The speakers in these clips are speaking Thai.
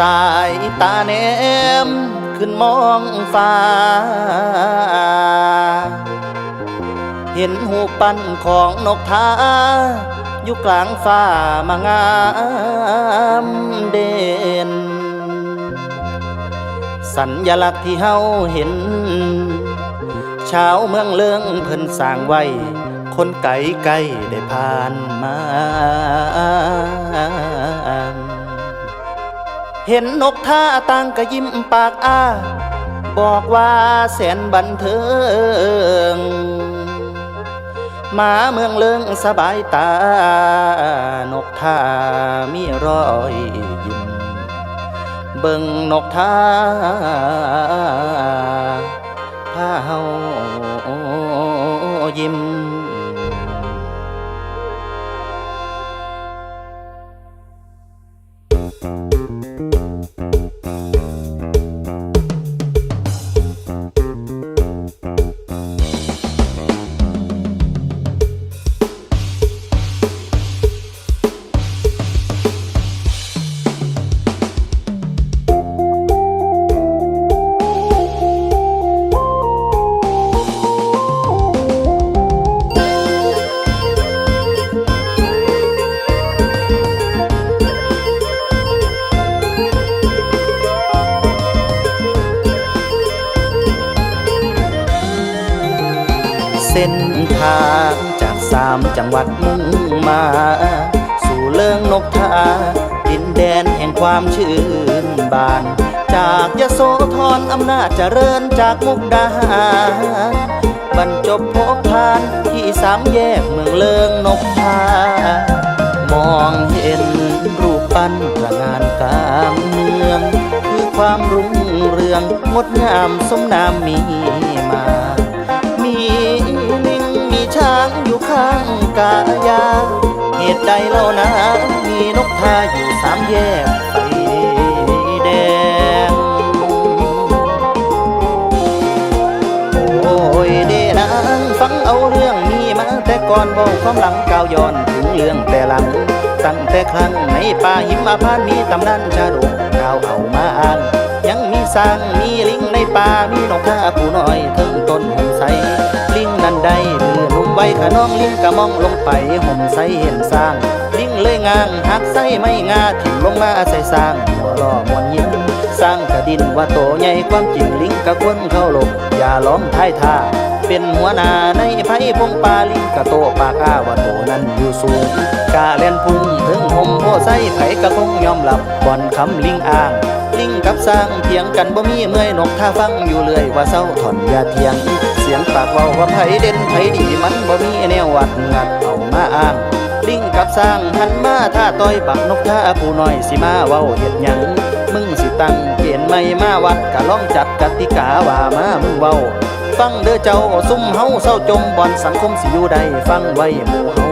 สายตาแนมขึ้นมองฟ้า เห็นหูปั้นของนกทาอยู่กลางฟ้ามางามเด่น สัญญลักษณ์ที่เฮาเห็น ชาวเมืองเลืองเพิ่นสร้างไว้ คนไกลไกลได้ผ่านมา เห็นนกท่าต่างก็ยิ้มปากอ้า บอกว่าแสนบันเทิงมาเมืองเลิงสบายตา นกท่ามีรอยยิ้มเบิ่งนกท่าพาเฮายิ้ม ส้นทางจากสามจังหวัดมุ่งมา สู่เลิงนกทา ดินแดนแห่งความชื่นบาน จากยโสธรอำนาจเจริญจากมุกดาหารบรรจบพบพานที่สามแยกเมืองเลิงนกทามองเห็นรูปปั้นประงานกลางเมือง คือความรุ่งเรืองงดงามสมนามมีมามีางอยู่ข้างกายา เหตุใดเล่านะมีนกทาอยู่สามแยกไฟแดง โอ้ยเดนางฟังเอาเรื่องมีมาแต่ก่อนบอกความหลังก้าวย้อนถึงเรื่องแต่หลัง ตั้งแต่ครั้งในป่าหิมพานต์มีตำนานชาดกกาวเอามาอ้างยังมีสร้างมีลิงในป่ามีนกท่าผู้น้อยถึงต้นหงไสลิงนั้นได้ดื้อนุ่ม ว้ขน้องลิงกะมองลงไปห่มไสเห็นสร้าง ลิงเลยงางหักไสไม่งาถิ่มลงมาใส่สร้างหัวล่อมวนยิ้มสร้างกระดินว่าโตใหญ่ความจริงลิงกะควรเข้าหลบอย่าล้อมท้ายท่าเป็นหัวหน้าในไผ่พงปาลิงกะโตปากอ้าว่าโตนั้นอยู่สูงกาเล่นพุ่งถึงห่มโพไสไผกะคงยอมหลับบ่อนคำลิงอ้างลิงกับสร้างเถียงกันบ่มีเมื่อยนกท่าฟังอยู่เลยว่าเศร้าถอนยาเถียง เสียงปากเว้าว่าไผเด่น ไผดีมันบ่มีแนววัดงัดเอามาอ้างลิงกับสร้างหันมาท่าต้อยบักนกท่าผู้น้อยสิมาเว้าเฮ็ดหยังมึงสิตั้งเกณฑ์ไม่มาวัดกะลองจัดกติกาว่ามามึงเว้า ฟังเด้อเจ้าซุ่มเฮาเศร้าจมบ่อนสังคมสิอยู่ได้ฟังไว้หมู่เฮา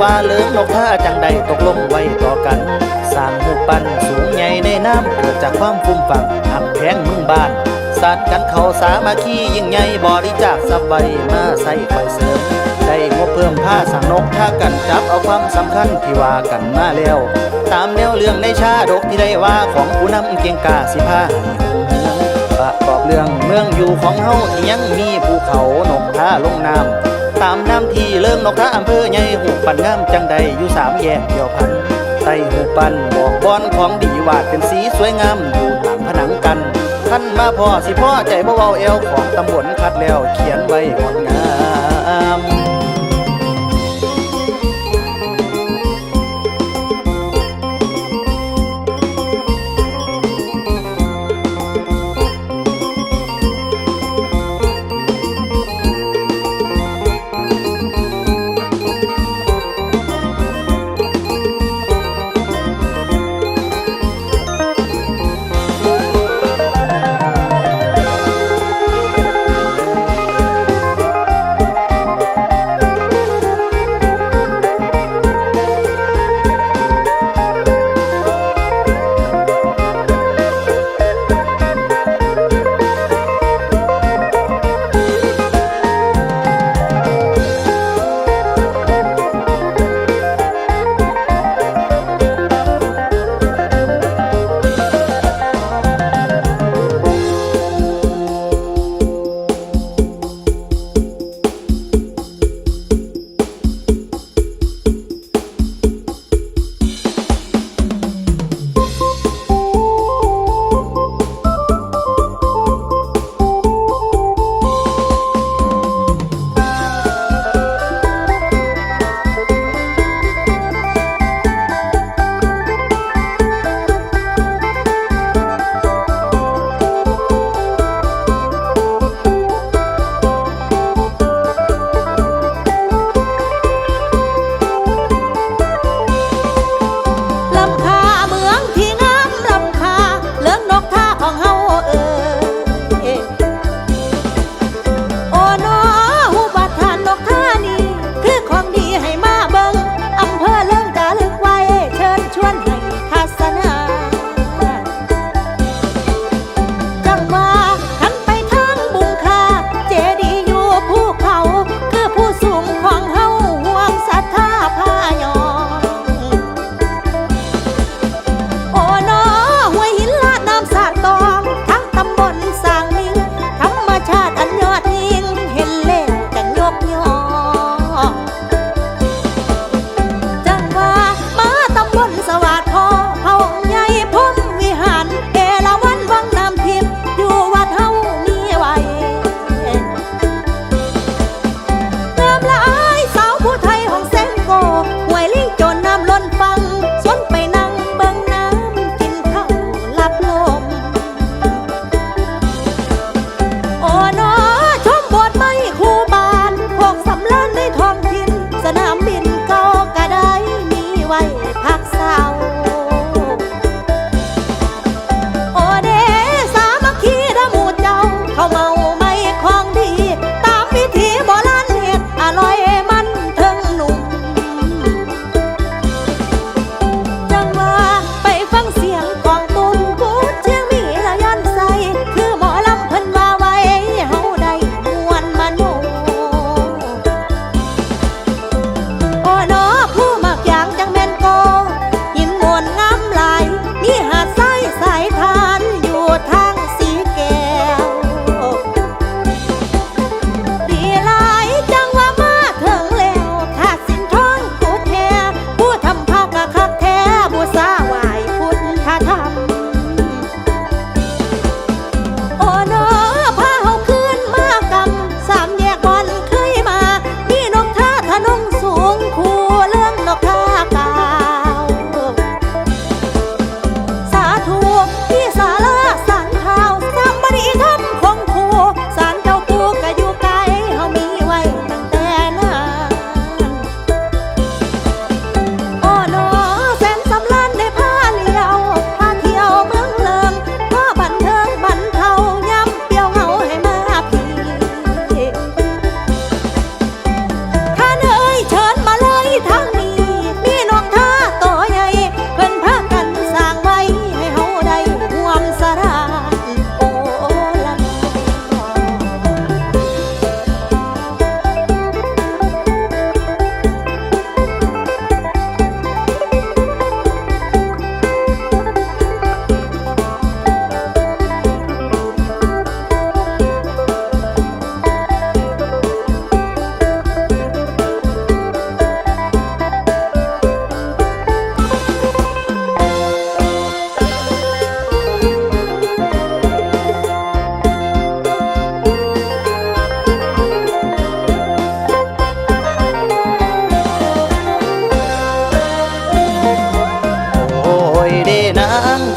ว่าเลิงนกท่าจังใดตกลงไว้ต่อกัน สร้างหูปปั้นสูงใหญ่ในน้ำเกิดจากความฟุ้มฝังหักแพงเมืองบ้านสานกันเขาสามาคียิ่งใหญ่บริจาคสบใบมาใส่คอยเสริม ได้งบเพิ่มผ้าสั่งนกท่ากันจับเอาความสำคัญที่ว่ากันมาแล้ว ตามแนวเรื่องในชาดกที่ได้ว่าของผู้นำเกียงกาสิพาให้หูเมืองประกอบเรื่องเมืองอยู่ของเฮาที่ยังมีภูเขานกท่าลงน้ำ ตามน้ำที่เลิงนกท่าอำเภอใหญ่หูปันงามจังใดอยู่สามแยกเดียวพันใต้หูปันบอกบอนของดีวาดเป็นสีสวยงามอยู่ตามผนังกันท่านมาพ่อสิพ่อใจบ่เบาเอวของตำบลคัดแล้วเขียนไว้งดงาม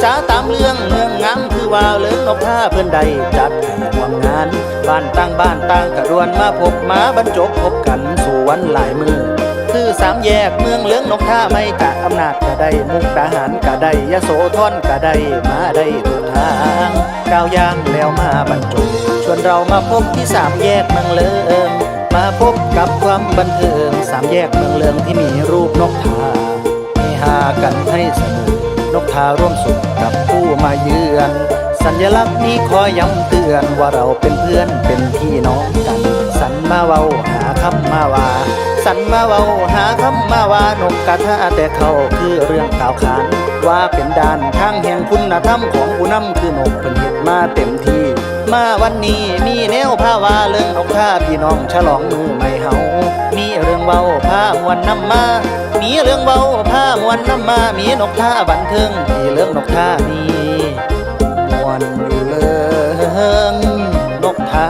ษาตามเรื่องเมืองงามคือว่าเลิงนกท่าเพื่อนใดจัดให้ความงาน บ้านตั้งบ้านตั้งกระดวนมาพบมาบรรจบพบกันสู่วันหลายมือคือสามแยกเมืองเลืองนกท่าไม่กะอำนาจกะได้มุกดาหารกะได้ยโสธรกะได้มาได้ทุกทางก้าวย่างแล้วมาบรรจบชวนเรามาพบที่สามแยกเมืองเลิงมาพบกับความบันเทิงสามแยกเมืองเลิงที่มีรูปนกท่ามีหากันให้สนุก นกทาร่วมสุขกับผู้มาเยือน สัญลักษณ์นี้ขอย้ำเตือนว่าเราเป็นเพื่อนเป็นพี่น้องกัน สันมาเว้าหาคำมาว่า สันมาเว้าหาคำมาว่านกกระทาแต่เขาคือเรื่องข่าวขานว่าเป็นด่านทางแห่งคุณธรรมของผู้นำคือนกเพิ่นเฮ็ดมาเต็มที่ มาวันนี้มีแนวผ้าวาเรื่องนกท่าพี่น้องฉลองมือใหม่เฮา เรื่องเว้าผ้ามวนน้ำมา มีเรื่องเว้าผ้ามวนน้ำมา มีนกท่าบันเทิงมีเรื่องนกท่านี้มวนเรื่องนกท่า